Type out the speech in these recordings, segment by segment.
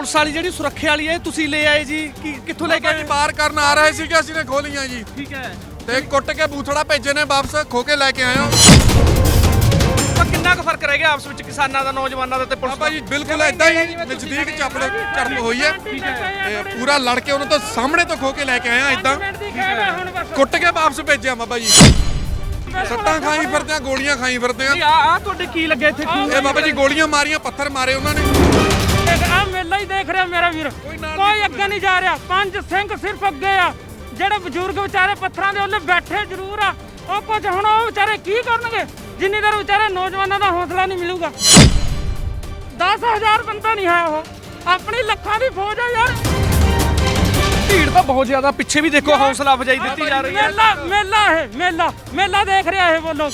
Police ਵਾਲੀ ਜਿਹੜੀ ਸੁਰੱਖਿਆ ਵਾਲੀ ਹੈ ਇਹ ਤੁਸੀਂ ਲੈ ਆਏ ਜੀ? ਕੀ ਕਿੱਥੋਂ ਲੈ ਕੇ ਆਏ? ਬਾਹਰ ਕਰਨ ਆ ਰਹੇ ਸੀ ਕਿ ਅਸੀਂ ਨੇ ਖੋਲੀਆਂ ਜੀ। ਠੀਕ ਹੈ। ਤੇ ਕੁੱਟ ਕੇ ਬੂਥੜਾ ਭੇਜੇ ਨੇ ਵਾਪਸ ਖੋ ਕੇ ਲੈ ਕੇ ਆਏ ਹਾਂ। ਤਾਂ ਕਿੰਨਾ ਕੁ ਫ਼ਰਕ ਰਹਿ ਗਿਆ ਆਪਸ ਵਿੱਚ ਕਿਸਾਨਾਂ ਦਾ ਨੌਜਵਾਨਾਂ ਦਾ ਤੇ ਪੁਲਿਸ ਬਾਬਾ ਜੀ ਬਿਲਕੁਲ ਇਦਾਂ ਹੀ ਨਜ਼ਦੀਕ ਚੱਪੜ ਝੜਪ ਹੋਈ ਹੈ। ਤੇ ਪੂਰਾ ਲੜ ਕੇ ਉਹਨਾਂ ਤੋਂ ਸਾਹਮਣੇ ਤੋਂ ਖੋ ਕੇ ਲੈ ਕੇ ਆਏ ਹਾਂ ਇਦਾਂ ਕੁੱਟ ਕੇ ਵਾਪਸ ਭੇਜਿਆ ਬਾਬਾ ਜੀ। ਸੱਟਾਂ ਖਾਈ ਫਿਰਦੇ ਆ ਗੋਲੀਆਂ ਖਾਈ ਫਿਰਦੇ ਆ ਆ ਆ ਤੁਹਾਡੇ ਕੀ ਲੱਗਿਆ ਇੱਥੇ? ਇਹ ਬਾਬਾ ਜੀ ਗੋਲੀਆਂ ਮਾਰੀਆਂ ਪੱਥਰ ਮਾਰੇ ਉਹਨਾਂ ਨੇ। ਆ ਮੇਲਾ ਹੀ ਦੇਖ ਰਿਹਾ ਮੇਰਾ ਵੀਰ। ਕੋਈ ਅੱਗੇ ਨਹੀਂ ਜਾ ਰਿਹਾ। ਪੰਜ ਸਿੰਘ ਸਿਰਫ ਅੱਗੇ ਆ। ਜਿਹੜੇ ਬਜ਼ੁਰਗ ਵਿਚਾਰੇ ਪੱਥਰਾਂ ਦੇ ਉੱਤੇ ਬੈਠੇ ਜ਼ਰੂਰ ਆ। ਉਹ ਕੁਝ ਹੁਣ ਉਹ ਵਿਚਾਰੇ ਕੀ ਕਰਨਗੇ? ਜਿੰਨੀ ਦੇਰ ਵਿਚਾਰੇ ਨੌਜਵਾਨਾਂ ਦਾ ਹੌਸਲਾ ਨਹੀਂ ਮਿਲੂਗਾ। 10000 ਬੰਦਾ ਨਹੀਂ ਹੈ ਉਹ। ਆਪਣੀ ਲੱਖਾਂ ਦੀ ਫੌਜ ਆ ਯਾਰ। ਭੀੜ ਤਾਂ ਬਹੁਤ ਜ਼ਿਆਦਾ। ਪਿੱਛੇ ਵੀ ਦੇਖੋ ਹੌਸਲਾ ਅਫਜਾਈ ਦਿੱਤੀ ਜਾ ਰਹੀ ਹੈ। ਮੇਲਾ ਮੇਲਾ ਹੈ ਮੇਲਾ ਮੇਲਾ ਦੇਖ ਰਿਹਾ ਇਹ ਬੋਲੋ।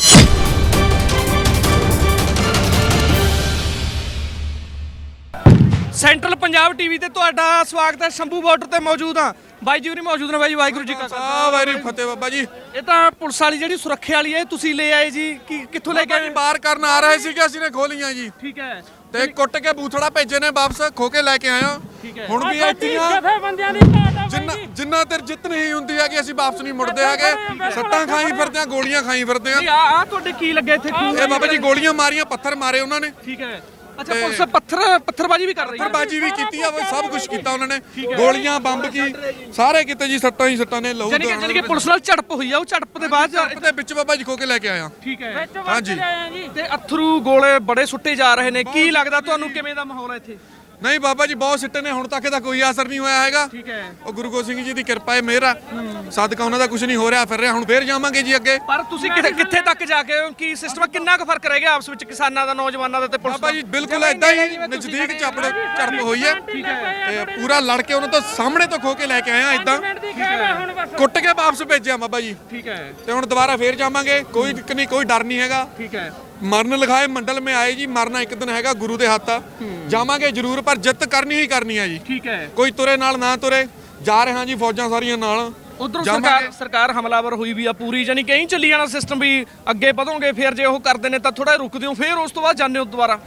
ਸੈਂਟਰਲ ਪੰਜਾਬ ਟੀਵੀ ਤੇ ਤੁਹਾਡਾ ਸਵਾਗਤ ਹੈ। ਸ਼ੰਭੂ ਬਾਰਡਰ ਤੇ ਮੌਜੂਦ ਹਾਂ। ਬਾਈ ਜੀ ਹੋਰੀ ਮੌਜੂਦ ਨੇ। ਬਾਈ ਜੀ, ਵਾਹਿਗੁਰੂ ਜੀ ਕਾ ਖਾਲਸਾ। ਆ ਵੈਰੀ ਫਤਿਹ ਬਾਬਾ ਜੀ। ਇਹ ਤਾਂ ਪੁਲਿਸ ਵਾਲੀ ਜਿਹੜੀ ਸੁਰੱਖਿਆ ਵਾਲੀ ਹੈ ਇਹ ਤੁਸੀਂ ਲੈ ਆਏ ਜੀ। ਕੀ ਕਿੱਥੋਂ ਲੈ ਕੇ ਬਾਬਾ ਜੀ ਆਏ? ਬਾਹਰ ਕਰਨ ਆ ਰਹੇ ਸੀ ਕਿ ਅਸੀਂ ਨੇ ਖੋਲੀਆਂ ਜੀ। ਠੀਕ ਹੈ। ਤੇ ਕੁੱਟ ਕੇ ਬੂਥੜਾ ਭੇਜੇ ਨੇ ਵਾਪਸ ਖੋ ਕੇ ਲੈ ਕੇ ਆਏ ਹਾਂ। ਠੀਕ ਹੈ। ਹੁਣ ਵੀ ਇੱਥੀਆਂ ਜਥੇ ਬੰਦਿਆਂ ਦੀ ਘਾਟ ਆ ਜਿੰਨਾ। ਜਿੰਨਾ ਤੇਰ ਜਿੱਤ ਨਹੀਂ ਹੁੰਦੀ ਹੈ ਕਿ ਅਸੀਂ ਵਾਪਸ ਨਹੀਂ ਮੁੜਦੇ ਹੈਗੇ। ਸੱਟਾਂ ਖਾਈ ਫਿਰਦੇ ਆ ਗੋਲੀਆਂ ਖਾਈ ਫਿਰਦੇ ਆ ਆ ਆ ਤੁਹਾਡੇ ਕੀ ਲੱਗਿਆ ਇੱਥੇ? ਇਹ ਬਾਬਾ ਜੀ ਗੋਲੀਆਂ ਮਾਰੀਆਂ ਪੱਥਰ ਮਾਰੇ ਉਹਨਾਂ ਨੇ। ਠੀਕ ਹੈ। ਅੱਛਾ ਪੁਲਿਸ ਪੱਥਰ ਪੱਥਰਬਾਜੀ ਵੀ ਕਰ ਰਹੀ ਹੈ। ਪੱਥਰਬਾਜੀ ਵੀ ਕੀਤੀ ਆ ਉਹ ਸਭ ਕੁਝ ਕੀਤਾ ਉਹਨਾਂ ਨੇ। ਗੋਲੀਆਂ ਬੰਬ ਕੀ ਸਾਰੇ ਕਿਤੇ ਜੀ ਸੱਟਾਂ ਹੀ ਸੱਟਾਂ ਨੇ ਲਹੂ ਜਾਨੀ ਕਿ ਜਾਨੀ ਕਿ ਪੁਲਿਸ ਨਾਲ ਝੜਪ ਹੋਈ ਆ ਉਹ ਝੜਪ ਦੇ ਬਾਅਦ ਝੜਪ ਦੇ ਵਿੱਚ ਬਾਬਾ ਜੀ ਖੋ ਕੇ ਲੈ ਕੇ ਆਇਆ। ਠੀਕ ਹੈ। ਹਾਂਜੀ। ਤੇ ਅਥਰੂ ਗੋਲੇ ਬੜੇ ਸੁੱਟੇ ਜਾ ਰਹੇ ਨੇ। ਕੀ ਲੱਗਦਾ ਤੁਹਾਨੂੰ ਕਿਵੇਂ ਦਾ ਮਾਹੌਲ ਹੈ ਇੱਥੇ? ਨਹੀਂ ਬਾਬਾ ਜੀ ਬਹੁਤ ਸਿੱਟੇ ਨੇ ਹੁਣ ਤੱਕ ਇਹਦਾ ਕੋਈ ਅਸਰ ਨਹੀਂ ਹੋਇਆ ਹੈਗਾ। ਠੀਕ ਹੈ। ਉਹ ਗੁਰੂ ਗੋਬਿੰਦ ਸਿੰਘ ਜੀ ਦੀ ਕਿਰਪਾ ਹੈ ਮਿਹਰ ਆ ਸਦਕਾ ਉਹਨਾਂ ਦਾ ਕੁਝ ਨਹੀਂ ਹੋ ਰਿਹਾ ਫਿਰ ਰਿਹਾ ਹੁਣ ਫੇਰ ਜਾਵਾਂਗੇ ਜੀ ਅੱਗੇ। ਪਰ ਤੁਸੀਂ ਕਿੱਥੇ ਕਿੱਥੇ ਤੱਕ ਜਾ ਕੇ ਹੋ? ਕੀ ਸਿਸਟਮ ਕਿੰਨਾ ਕੁ ਫ਼ਰਕ ਰਹਿ ਗਿਆ ਆਪਸ ਵਿੱਚ ਕਿਸਾਨਾਂ ਦਾ ਨੌਜਵਾਨਾਂ ਦਾ ਤੇ ਪੁਲਿਸ ਬਾਬਾ ਜੀ ਬਿਲਕੁਲ ਇਦਾਂ ਹੀ ਨਜ਼ਦੀਕ ਚੱਪੜ ਝੜਪ ਹੋਈ ਹੈ। ਤੇ ਪੂਰਾ ਲੜ ਕੇ ਉਹਨਾਂ ਤੋਂ ਸਾਹਮਣੇ ਤੋਂ ਖੋ ਕੇ ਲੈ ਕੇ ਆਏ ਹਾਂ ਇਦਾਂ ਮਿੰਟ ਦੀ ਖੇਡ ਆ ਹੁਣ ਬਸ। ਕੁੱਟ ਕੇ ਵਾਪਸ ਭੇਜਿਆ ਬਾਬਾ ਜੀ। ਠੀਕ ਹੈ। ਤੇ ਹੁਣ ਦੁਬਾਰਾ ਫੇਰ ਜਾਵਾਂਗੇ ਕੋਈ ਦਿੱਕਤ ਨਹੀਂ ਕੋਈ ਡਰ ਨਹੀਂ ਹੈਗਾ। ਠੀਕ ਹੈ। ਮਰਨ ਲਿਖਾਏ ਮੰਡਲ ਮੇ ਆਏ ਜੀ ਮਰਨਾ ਇੱਕ ਦਿਨ ਹੈਗਾ ਗੁਰੂ ਦੇ ਹੱਥ। ਆ ਜਾਵਾਂਗੇ ਜ਼ਰੂਰ ਪਰ ਜਿੱਤ ਕਰਨੀ ਹੀ ਕਰਨੀ ਆ ਜੀ। ਠੀਕ ਹੈ। ਕੋਈ ਤੁਰੇ ਨਾਲ ਨਾ ਤੁਰੇ ਜਾ ਰਹੇ ਹਾਂ ਜੀ ਫੌਜਾਂ ਸਾਰੀਆਂ ਨਾਲ। ਉਧਰੋਂ। ਸਰਕਾਰ ਸਰਕਾਰ ਹਮਲਾਵਰ ਹੋਈ ਵੀ ਆ ਪੂਰੀ ਜਾਨੀ ਕਹੀਂ ਚੱਲੀ ਜਾਣਾ ਸਿਸਟਮ ਵੀ ਅੱਗੇ ਵਧੋਗੇ ਫਿਰ ਜੇ ਉਹ ਕਰਦੇ ਨੇ ਤਾਂ ਥੋੜਾ ਰੁਕਦੇ ਹੋ ਫਿਰ ਉਸ ਤੋਂ ਬਾਅਦ ਜਾਂਦੇ ਹੋ ਦੁਬਾਰਾ।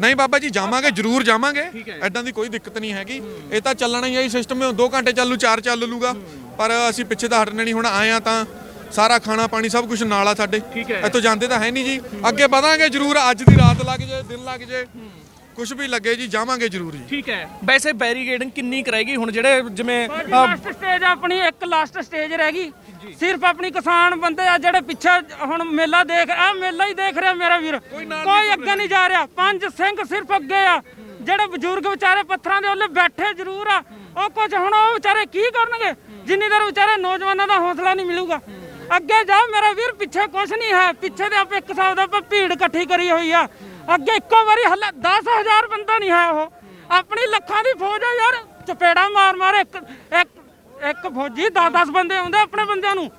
ਨਹੀਂ ਬਾਬਾ ਜੀ ਜਾਵਾਂਗੇ ਜ਼ਰੂਰ ਜਾਵਾਂਗੇ। ਐਦਾਂ ਦੀ ਕੋਈ ਦਿੱਕਤ ਨਹੀਂ ਹੈਗੀ। ਇਹ ਤਾਂ ਚੱਲਣਾ ਹੀ ਹੈ ਸਿਸਟਮ 2 ਘੰਟੇ ਚੱਲੂ 4 ਚੱਲ ਲੂਗਾ। ਪਰ ਅਸੀਂ ਪਿੱਛੇ ਤਾਂ ਹਟਣੇ ਨਹੀਂ ਹੁਣ ਆਏ ਆ ਤਾਂ ਸਾਰਾ ਖਾਣਾ ਪਾਣੀ ਸਭ ਕੁਝ ਨਾਲ ਆ ਸਾਡੇ। ਇੱਥੋਂ ਜਾਂਦੇ ਤਾਂ ਹੈ ਨਹੀਂ ਜੀ। ਅੱਗੇ ਵਧਾਂਗੇ ਜ਼ਰੂਰ ਅੱਜ ਦੀ ਰਾਤ ਲੱਗ ਜੇ ਦਿਨ ਲੱਗ ਜੇ। ਕੁਝ ਵੀ ਲੱਗੇ ਜੀ ਜਾਵਾਂਗੇ ਜ਼ਰੂਰ ਜੀ। ਠੀਕ ਹੈ। ਵੈਸੇ ਬੈਰੀਗੇਡਿੰਗ ਕਿੰਨੀ ਕਰੇਗੀ ਹੁਣ ਜਿਹੜੇ ਜਿਵੇਂ ਲਾਸਟ ਸਟੇਜ ਆਪਣੀ ਇੱਕ ਲਾਸਟ ਸਟੇਜ ਰਹਿ ਗਈ। ਸਿਰਫ ਆਪਣੀ ਕਿਸਾਨ ਬੰਦੇ ਆ ਜਿਹੜੇ ਪਿੱਛੇ ਹੁਣ ਮੇਲਾ ਦੇਖ ਆ ਮੇਲਾ ਹੀ ਦੇਖ ਰਿਹਾ ਮੇਰਾ ਵੀਰ। ਕੋਈ ਅੱਗੇ ਨਹੀਂ ਜਾ ਰਿਹਾ। ਪੰਜ ਸਿੰਘ ਸਿਰਫ ਅੱਗੇ ਆ। ਜਿਹੜੇ ਬਜ਼ੁਰਗ ਵਿਚਾਰੇ ਪੱਥਰਾਂ ਦੇ ਉੱਤੇ ਬੈਠੇ ਜ਼ਰੂਰ ਆ। ਉਹ ਕੁਝ ਹੁਣ ਉਹ ਵਿਚਾਰੇ ਕੀ ਕਰਨਗੇ? ਜਿੰਨੀ ਦੇਰ ਵਿਚਾਰੇ ਨੌਜਵਾਨਾਂ ਦਾ ਹੌਸਲਾ ਨਹੀਂ ਮਿਲੂਗਾ। ਅੱਗੇ ਜਾ ਮੇਰਾ ਵੀਰ, ਪਿੱਛੇ ਕੁਝ ਨਹੀਂ ਹੈ। ਪਿੱਛੇ ਤੇ ਆਪੇ ਇੱਕ ਹਿਸਾਬ ਦਾ ਆਪਾਂ ਭੀੜ ਇਕੱਠੀ ਕਰੀ ਹੋਈ ਆ। ਅੱਗੇ ਇੱਕੋ ਵਾਰੀ ਹੱਲਾ 10000 ਬੰਦਾ ਨਹੀਂ ਹੈ ਉਹ। ਆਪਣੀ ਲੱਖਾਂ ਦੀ ਫੌਜ ਆ ਯਾਰ, ਚਪੇੜਾ ਮਾਰ ਮਾਰ ਇੱਕ ਇੱਕ ਇੱਕ ਫੌਜੀ 10-10 ਬੰਦੇ ਆਉਂਦੇ ਆਪਣੇ ਬੰਦਿਆਂ ਨੂੰ।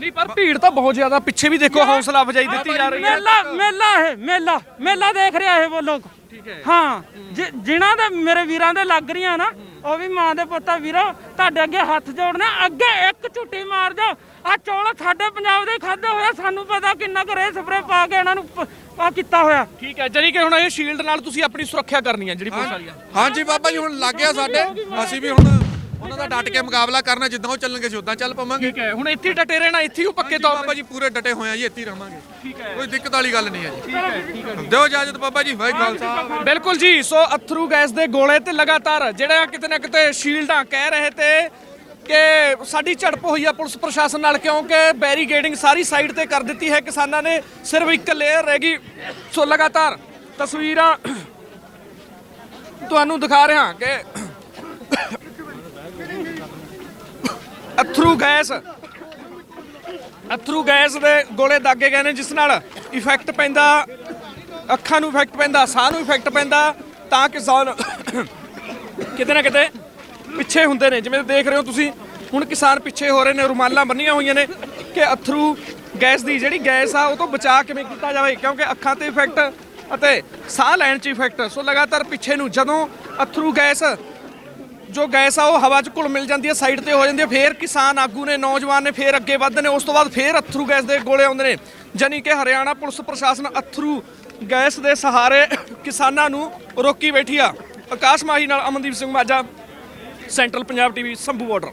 ਨਹੀਂ ਪਰ ਭੀੜ ਤਾਂ ਬਹੁਤ ਜ਼ਿਆਦਾ। ਪਿੱਛੇ ਵੀ ਦੇਖੋ ਹੌਸਲਾ ਅਫਜਾਈ ਦਿੱਤੀ ਜਾ ਰਹੀ ਹੈ। ਮੇਲਾ ਮੇਲਾ ਹੈ ਮੇਲਾ ਮੇਲਾ ਦੇਖ ਰਿਹਾ ਇਹ ਉਹ ਲੋਕ। ਠੀਕ ਹੈ। ਹਾਂ ਜਿ- ਜਿਨ੍ਹਾਂ ਦੇ ਮੇਰੇ ਵੀਰਾਂ ਦੇ ਲੱਗ ਰਹੀਆਂ ਨਾ ਉਹ ਵੀ ਮਾਂ ਦੇ ਪੁੱਤਾਂ ਵੀਰੋ ਤੁਹਾਡੇ ਅੱਗੇ ਹੱਥ ਜੋੜਨੇ ਅੱਗੇ ਇੱਕ ਝੁੱਟੀ ਮਾਰ ਜਾਓ ਆ ਚੌਲ ਸਾਡੇ ਪੰਜਾਬ ਦੇ ਖਾਦੇ ਹੋਇਆ ਸਾਨੂੰ ਪਤਾ ਕਿੰਨਾ ਕੁ ਸਪਰੇ ਪਾ ਕੇ ਇਹਨਾਂ ਨੂੰ ਪ- ਆ ਕੀਤਾ ਹੋਇਆ। ਠੀਕ ਹੈ ਜਾਨੀ ਕਿ ਹੁਣ ਇਹ ਸ਼ੀਲਡ ਨਾਲ ਤੁਸੀਂ ਆਪਣੀ ਸੁਰੱਖਿਆ ਕਰਨੀ ਹੈ ਜਿਹੜੀ ਪੁਲਿਸ ਵਾਲੀ ਆ। ਹਾਂਜੀ ਬਾਬਾ ਜੀ ਹੁਣ ਲੱਗ ਗਿਆ ਸਾਡੇ। ਅਸੀਂ ਵੀ ਹੁਣ ਉਹਨਾਂ ਦਾ ਡਟ ਕੇ ਮੁਕਾਬਲਾ ਕਰਨਾ ਜਿੱਦਾਂ ਉਹ ਚੱਲਣਗੇ ਅਸੀਂ ਉਦਾਂ ਚੱਲ ਪਵਾਂਗੇ। ਠੀਕ ਹੈ ਹੁਣ ਇੱਥੇ ਹੀ ਡਟੇ ਰਹਿਣਾ ਇੱਥੇ ਹੀ ਉਹ ਪੱਕੇ ਤੌਰ ਬਾਬਾ ਜੀ ਪੂਰੇ ਡਟੇ ਹੋਏ ਆ ਜੀ ਇੱਥੇ ਹੀ ਰਵਾਂਗੇ। ਠੀਕ ਹੈ। ਕੋਈ ਦਿੱਕਤ ਵਾਲੀ ਗੱਲ ਨਹੀਂ ਹੈ ਜੀ। ਦਿਓ ਇਜਾਜ਼ਤ ਬਾਬਾ ਜੀ ਵਾਹਿਗੁਰੂ ਖਾਲਸਾ। ਬਿਲਕੁਲ ਜੀ ਸੋ ਅਥਰੂ ਗੈਸ ਦੇ ਗੋਲੇ ਤੇ ਲਗਾਤਾਰ ਜਿਹੜਾ ਕਿਤੇ ਨਾ ਕਿਤੇ ਸ਼ੀਲਡਾਂ ਕਹਿ ਰਹੇ ਤੇ ਕਿ ਸਾਡੀ ਝੜਪ ਹੋਈ ਆ ਪੁਲਿਸ ਪ੍ਰਸ਼ਾਸਨ ਨਾਲ ਕਿਉਂਕਿ ਬੈਰੀਗੇਡਿੰਗ ਸਾਰੀ ਸਾਈਡ ਤੇ ਕਰ ਦਿੱਤੀ ਹੈ ਕਿਸਾਨਾਂ ਨੇ ਸਿਰਫ ਇੱਕ ਲੇਅਰ ਰਹਿ ਗਈ। ਸੋ ਲਗਾਤਾਰ ਤਸਵੀਰਾਂ ਤੁਹਾਨੂੰ ਦਿਖਾ ਰਿਹਾ ਕਿ ਅਥਰੂ ਗੈਸ। ਅਥਰੂ ਗੈਸ ਦੇ ਗੋਲੇ ਦਾਗੇ ਗਏ ਨੇ, ਜਿਸ ਨਾਲ ਇਫੈਕਟ ਪੈਂਦਾ, ਅੱਖਾਂ ਨੂੰ ਇਫੈਕਟ ਪੈਂਦਾ, ਸਾਹ ਨੂੰ ਇਫੈਕਟ ਪੈਂਦਾ, ਤਾਂ ਕਿਸਾਨ ਕਿਤੇ ਨਾ ਕਿਤੇ ਪਿੱਛੇ ਹੁੰਦੇ ਨੇ। ਜਿਵੇਂ ਦੇਖ ਰਹੇ ਹੋ ਤੁਸੀਂ, ਹੁਣ ਕਿਸਾਨ ਪਿੱਛੇ ਹੋ ਰਹੇ ਨੇ, ਰੁਮਾਲਾਂ ਬੰਨੀਆਂ ਹੋਈਆਂ ਨੇ ਕਿ ਅਥਰੂ ਗੈਸ ਦੀ ਜਿਹੜੀ ਗੈਸ ਆ, ਉਹ ਤੋਂ ਬਚਾਅ ਕਿਵੇਂ ਕੀਤਾ ਜਾਵੇ? ਕਿਉਂਕਿ ਅੱਖਾਂ ਤੇ ਇਫੈਕਟ ਅਤੇ ਸਾਹ ਲੈਣ 'ਚ ਇਫੈਕਟ ਸੋ ਲਗਾਤਾਰ ਪਿੱਛੇ ਨੂੰ, ਜਦੋਂ ਅਥਰੂ ਗੈਸ ਜੋ ਗੈਸ ਆ, ਉਹ ਹਵਾ 'ਚ ਘੁਲ ਮਿਲ ਜਾਂਦੀ ਹੈ, ਸਾਈਡ ਤੇ ਹੋ ਜਾਂਦੀ ਹੈ, ਫੇਰ ਕਿਸਾਨ ਆਗੂ ਨੇ, ਨੌਜਵਾਨ ਨੇ ਫੇਰ ਅੱਗੇ ਵੱਧਦੇ ਨੇ, ਉਸ ਤੋਂ ਬਾਅਦ ਫੇਰ ਅਥਰੂ ਗੈਸ ਦੇ ਗੋਲੇ ਆਉਂਦੇ ਨੇ। ਜਾਨੀ ਕਿ ਹਰਿਆਣਾ ਪੁਲਿਸ ਪ੍ਰਸ਼ਾਸਨ ਅਥਰੂ ਗੈਸ ਦੇ ਸਹਾਰੇ ਕਿਸਾਨਾਂ ਨੂੰ ਰੋਕੀ ਬੈਠੀ ਆ। ਆਕਾਸ਼ ਮਾਹੀ ਨਾਲ Amandeep Singh Majha, central Punjab TV, Shambhu border.